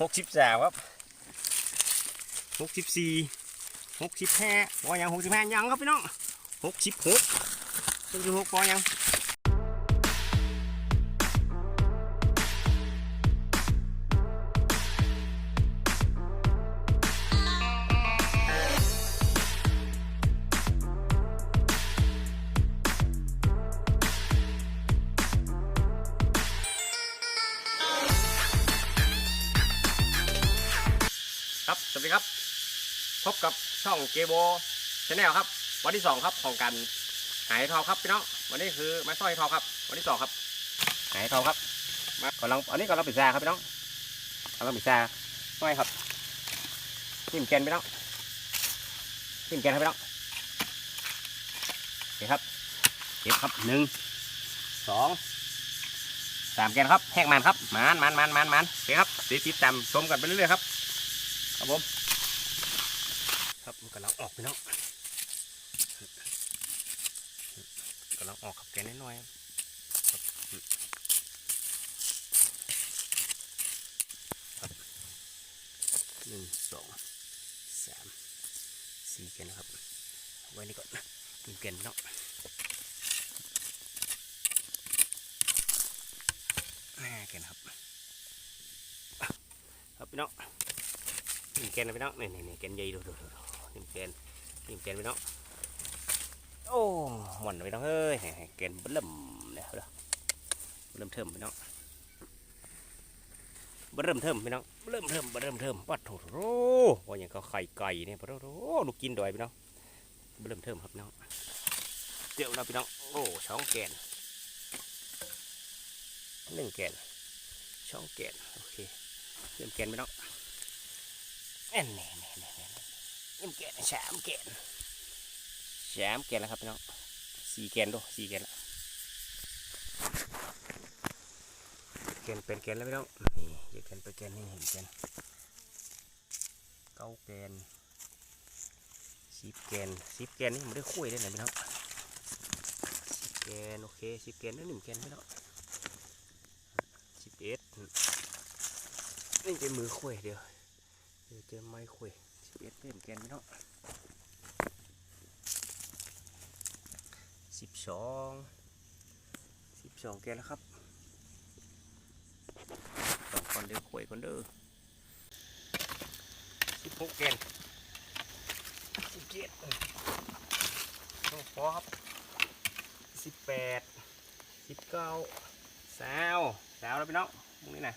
หกสิบสามครับหกสิบสี่หกสิบห้าปอยังหกสิบห้ายังครับพี่น้องหกสิบหกเป็นสิบหกปอยัง บกับช่องเกโบชาแนลครับ วันที่สองครับของการหายทองครับพี่น้องวันนี้คือไม้สร้อยทองครับ วันที่สองครับ หายทองครับมากำลังอันนี้กำลังปิดแซาครับพี่น้องกำลังปิดแซาสร้อยครับทิ่มแกนพี่น้องทิ่มแกนครับพี่น้องโอเคครับเก็บครับหนึ่งสองสามแกนครับแหกมันครับมันมันมันมันมันโอเคครับติดติดตามชมกันไปเรื่อยๆครับครับผมครับมัน กำลังออกพี่น้องกำลังออกครับแกนน้อยหนึ่งสองสามสี่แกนนะครับ ไว้นี่ก่อนหนึ่งแกนพี่น้องห้าแกนครับครับพี่น้องนิ่มแกนนะพี่น้องนี่นี่นี่แกนใหญ่ดูดูดู ดูนิ่มแกนนิ่มแกนพี่น้องโอ้หมอนพี่น้องเฮ้ยแกนเบิ่มเนี่ยเด้อเริ่มเทิมพี่น้องเริ่มเทิมพี่น้องเริ่มเทิมเริ่มเทิมวัดโถโถว่าอย่างก็ไข่ไก่เนี่ยพะโถโถลูกกินดอยพี่น้องเริ่มเทิมครับพี่น้องเดี๋ยวเราพี่น้องโอ้ช่องแกนหนึ่งแกนช่องแกนโอเคเริ่มแกนพี่น้องเอ็นนี่นี่นี่นี่ ยิ่มแกนสามแกนสามแกนแล้วครับพี่น้องสี่แกนดูสี่แกนแล้วแกนเป็นแกนแล้วพี่น้องนี่เดี๋ยวแกนไปแกนนี่เห็นแกนเก้าแกนสิบแกนสิบแกนนี่มันได้คุยได้ไหนพี่น้องสิบแกนโอเคสิบแกนนั่นหนึ่งแกนพี่น้องสิบเอ็ดนี่เป็นมือคุยเดียวเดี๋ยวเจอไม้คุย เอ็ดเต็มแกนพี่น้องสิบสองสิบสองแกนแล้วครับสองคนเดี๋ยวคุยคนเด้อสิบหกแกนสิบเจ็ดต้องพอครับสิบแปดสิบเก้าสาวสาวแล้วพี่น้องตรงนี้นะ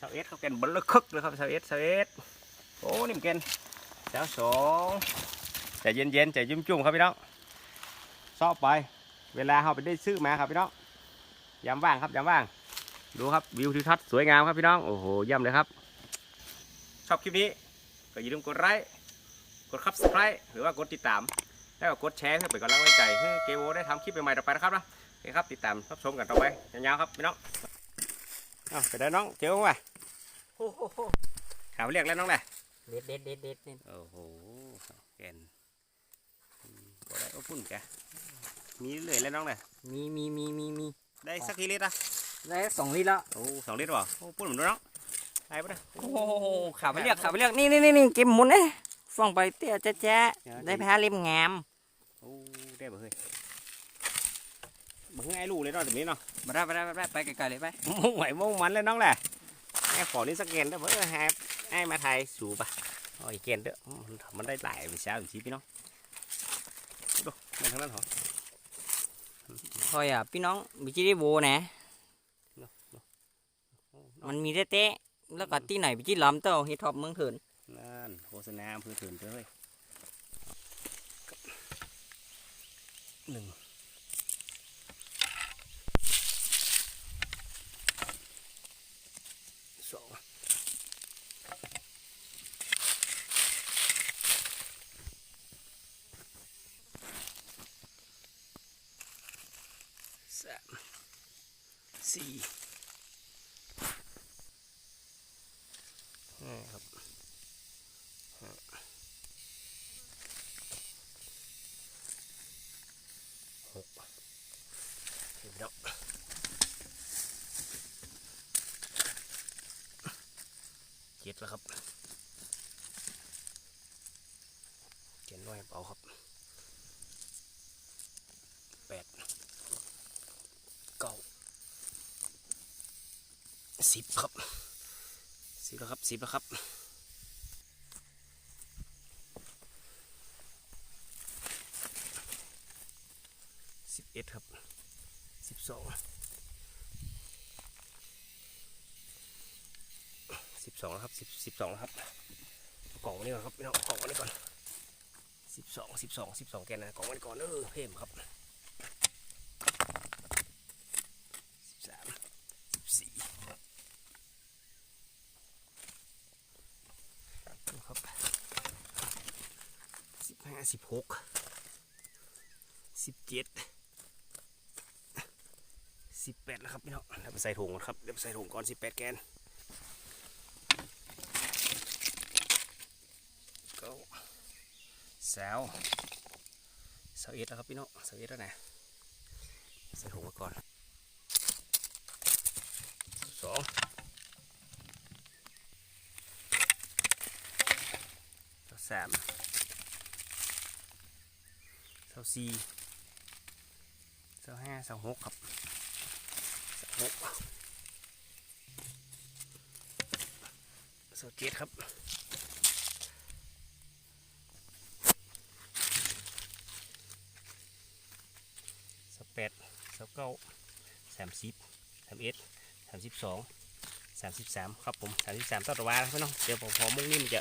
sao có à sao ếch không kèn bắn lực khức được không sao ếch sao ếch cố niệm kèn sao số ใจเย็นๆใจจุ่มๆครับพี่น้องชอบไป เวลาเราไปได้ซื้อมาครับพี่น้องยามว่างครับยามว่าง ดูครับวิวทิวทัศน์สวยงามครับพี่น้อง โอ้โหเยี่ยมเลยครับ ชอบคลิปนี้ก็อย่าลืมกดไลค์กด subscribe หรือว่ากดติดตาม แล้วก็กดแชร์เพื่อเป็นกำลังใจให้เกโวได้ทำคลิปใหม่ๆต่อไปนะครับนะโอเคครับติดตามรับชมกันต่อไปยาวๆครับพี่น้องเอาไปได้น้องเจียวว่ะ ข่าวเรียกแล้วน้องแหละเด็ดเด็ดเด็ดเด็ดนี่โอ้โหแกนอืมบ่ได้อบอุ่นแกมีเรื่อยๆแล้วน้องแหละมีมีมีมีมีได้สักกี่ลิตรอะได้สองลิตรแล้วโอ้สองลิตรว่ะโอ้ปุ่นเหมือนน้องได้ปะเนี่ยโอ้โหขาไปเรียกขาไปเรียกนี่นี่นี่นี่เก็บหมุนเอ้ฟังไปเตี้ยแจ๊ะแจ๊ะได้แพ้เล่มงามโอ้ได้บ่เฮ้ยบ่เฮ้ยไอ้ลูกเลยเนาะตรงนี้เนาะมาได้มาได้มาได้ไปไกลๆเลยไปมุ่งไหวมุ่งมันเลยน้องแหละไอ้ ขอนี่สแกนเด้อเพื่อให้ไอ้มาไทยสูบอะโอ้ยเกนเด้อมันมันได้หลายวิชาวิชีพี่น้องดูมันทั้งนั้นเหรอคอยอะพี่น้องบิจิได้โบนะเนาะเนาะโอ้มันมีเต้ๆแล้วก็ที่ไหนบิจิล้ำเต้าเฮดท็อปเมืองเถินนั่นโฆษณาอำเพื่อถืนเลยหนึ่งามสี่ห้าครับห้าหกเห็นแล้วเจ็ดแล้วครับเก็ดน้อยเบาครับ สิบครับสิบแล้วครับสิบแล้วครับสิบเอ็ดครับสิบสองสิบสองแล้วครับสิบสิบสองแล้วครับกล่องนี่ก่อนครับพี่น้องกล่องนี่ก่อนสิบสองสิบสองสิบสองแกนนะกล่องนี่ก่อนเออเพิ่มครับสามสิบสี่ครับ สิบห้าสิบหกสิบเจ็ดสิบแปดแล้วครับพี่น้องเดี๋ยวไปใส่ถุงก่อนครับเดี๋ยวไปใส่ถุงก่อนสิบแปดแกนเก้าสาวสาวเอ็ดแล้วครับพี่น้องสาวเอ็ดแล้วนะใส่ถุงมาก่อนสองสาวสาสาวสี่สาห้าสาหกครับสาหกสาเจ็ดครับสิบแปดสิบเก้าสามสิบสามเอ็ดสามสิบสองสามสิบสามครับผมสามสิบสามต่อตะวาครับพี่น้องเดี๋ยวผมพอมุ่งนี่มันจะ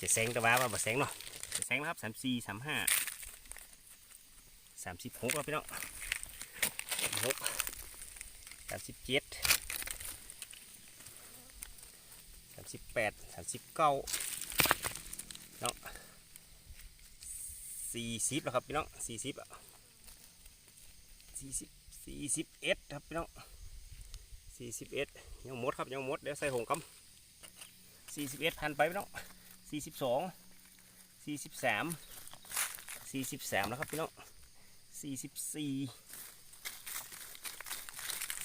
จะแสงตะวาว่าบ่แสงเนาะจะแสงนะครับสามสี่สามห้า สามสิบหกครับพี่น้องสามหกสามสิบเจ็ดสามสิบแปดสามสิบเก้าเนาะสี่สิบแล้วครับพี่น้องสี่สิบอะสี่สิบสี่สิบเอ็ดครับพี่น้องสี่สิบเอ็ดยังหมดครับยังหมดเดี๋ยวใส่หงกำสี่สิบเอ็ดพันไปพี่น้องสี่สิบสองสี่สิบสามสี่สิบสามแล้วครับพี่น้อง สี่สิบสี่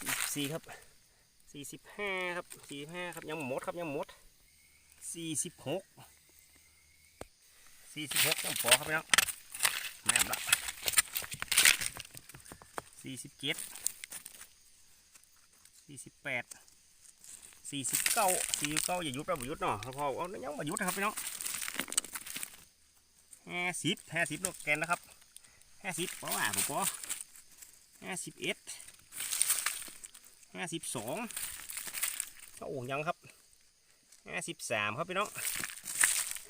สี่สิบสี่ครับสี่สิบห้าครับสี่สิบห้าครับยังหมดครับยังหมดสี่สิบหกสี่สิบหกยังพอครับพี่น้องแม่นละสี่สิบเจ็ดสี่สิบแปดสี่สิบเก้าสี่สิบเก้าอย่าหยุดเราบ่หยุดเนาะพอเอายังมาหยุดนะครับพี่น้องห้าสิบห้าสิบโลแกนนะครับ ห้าสิบเพราะว่าผมก็ห้าสิบเอ็ดห้าสิบสองก็โอ้ยังครับห้าสิบสามครับพี่น้อง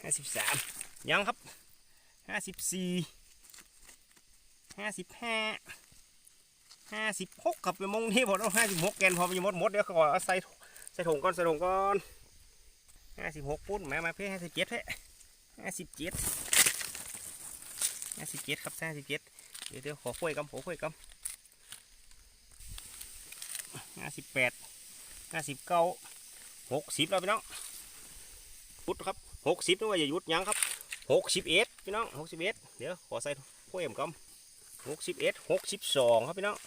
ห้าสิบสามยังครับห้าสิบสี่ห้าสิบห้าห้าสิบหกครับไปมงที่ผมเอาห้าสิบหกแกนพอมันมดมดเดี๋ยวขอเอาใส่ใส่ถุงก่อนใส่ถุงก่อนห้าสิบหกปุ้นมามาเพื่อห้าสิบเจ็ดเฮ้ห้าสิบเจ็ด ห้าสิบเจ็ดครับห้าสิบเจ็ดเดี๋ยวเดี๋ยวขอคุยกำขอคุยกำห้าสิบแปดห้าสิบเก้าหกสิบแล้วพี่น้องพุดครับหกสิบนึกว่าอย่าหยุดยั้งครับหกสิบเอ็ดพี่น้องหกสิบเอ็ดเดี๋ยวขอใส่คุยกำหกสิบเอ็ดหกสิบสองครับพี่น้อง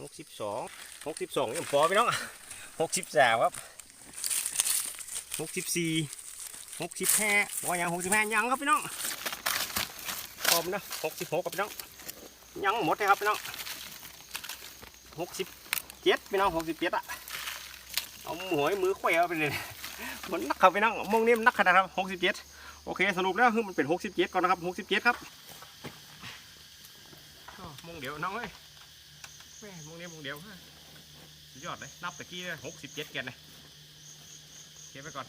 หกสิบสองหกสิบสองยังพอพี่น้องหกสิบสามครับหกสิบสี่หกสิบห้าว่ายังหกสิบห้ายังครับพี่น้อง พร้อมนะหกสิบหกครับพี่น้องยังหมดเลยครับพี่น้องหกสิบเจ็ดพี่น้องหกสิบเจ็ดอะเอาหมวยมือแขวเอาไปเลยมันนักครับพี่น้องมงนี่มันนักขนาดครับหกสิบเจ็ดโอเคสรุปแล้วคือมันเป็นหกสิบเจ็ดก่อนนะครับหกสิบเจ็ดครับมงเดียวน้องเอ้ยแม่มงเดียวมงเดียวฮะสุดยอดเลยนับตะกี้เลยหกสิบเจ็ดแกนเลยเก็บไว้ก่อน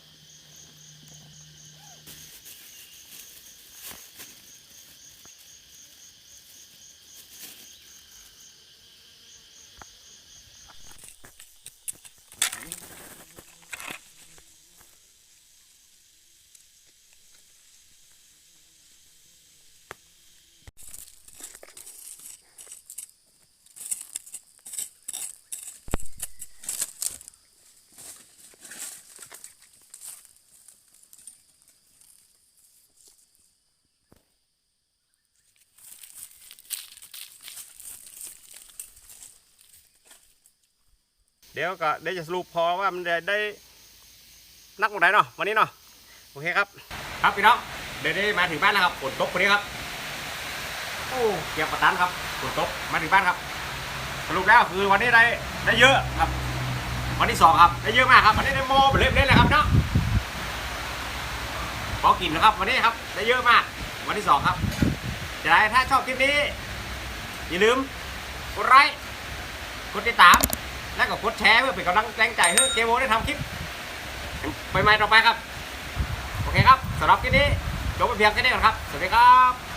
ดี๋ยวก็เดี๋ยวจะสรุปพอว่ามันได้ได้นักหมดไหนเนาะวันนี้เนาะโอเคครับ ครับพี่น้องเดี๋ยวได้มาถึงบ้านแล้วครับฝนตกพอดีครับโอ้เกียบประตันครับฝนตกมาถึงบ้านครับ สรุปแล้วคือวันนี้ได้ได้เยอะครับ วันที่สองครับได้เยอะมากครับวันนี้ได้โมไปเล่นเล่นเลยครับเนาะขอกินนะครับวันนี้ครับได้เยอะมากวันที่สองครับจะได้ถ้าชอบคลิปนี้ อย่าลืมกดไลค์กดติดตาม แล้วก็กดแชร์เพื่อเป็นกำลังแรงใจให้เกมโบได้ทำคลิปไปใหม่ต่อไปครับ โอเคครับสำหรับคลิปนี้จบไปเพียงแค่นี้ก่อนครับ สวัสดีครับ